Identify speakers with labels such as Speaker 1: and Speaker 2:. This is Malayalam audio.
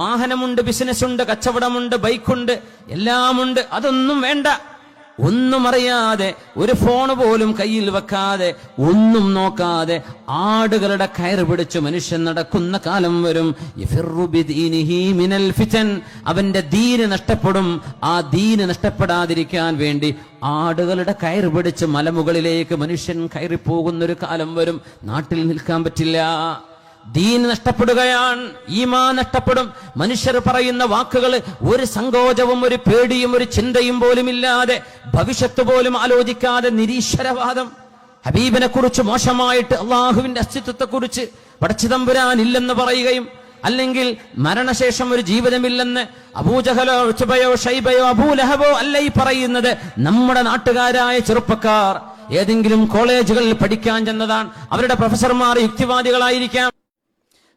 Speaker 1: വാഹനമുണ്ട് ബിസിനസ് ഉണ്ട് കച്ചവടമുണ്ട് ബൈക്കുണ്ട് എല്ലാമുണ്ട്. അതൊന്നും വേണ്ട. ഒന്നും അറിയാതെ ഒരു ഫോൺ പോലും കയ്യിൽ വെക്കാതെ ഒന്നും നോക്കാതെ ആടുകളുടെ കയറ് പിടിച്ച് മനുഷ്യൻ നടക്കുന്ന കാലം വരും. മിനൽ ഫിതൻ. അവന്റെ ദീന് നഷ്ടപ്പെടും. ആ ദീന് നഷ്ടപ്പെടാതിരിക്കാൻ വേണ്ടി ആടുകളുടെ കയറ് പിടിച്ച് മലമുകളിലേക്ക് മനുഷ്യൻ കയറിപ്പോകുന്നൊരു കാലം വരും. നാട്ടിൽ നിൽക്കാൻ പറ്റില്ല. ദീൻ നഷ്ടപ്പെടുകയാണ് ഈമാ നഷ്ടപ്പെടും. മനുഷ്യർ പറയുന്ന വാക്കുകൾ ഒരു സങ്കോചവും ഒരു പേടിയും ഒരു ചിന്തയും പോലും ഇല്ലാതെ ഭവിഷ്യത്ത് പോലും ആലോചിക്കാതെ നിരീശ്വരവാദം. ഹബീബിനെ കുറിച്ച് മോശമായിട്ട് അള്ളാഹുവിന്റെ അസ്തിത്വത്തെ കുറിച്ച് പടച്ചിതമ്പുരാൻ ഇല്ലെന്ന് പറയുകയും അല്ലെങ്കിൽ മരണശേഷം ഒരു ജീവിതമില്ലെന്ന് അബൂജഹലോ ഉച്ചുബയോ ഷൈബയോ അബൂലഹബോ അല്ല ഈ പറയുന്നത്? നമ്മുടെ നാട്ടുകാരായ ചെറുപ്പക്കാർ ഏതെങ്കിലും കോളേജുകളിൽ പഠിക്കാൻ ചെന്നതാണ്. അവരുടെ പ്രൊഫസർമാർ യുക്തിവാദികളായിരിക്കാം.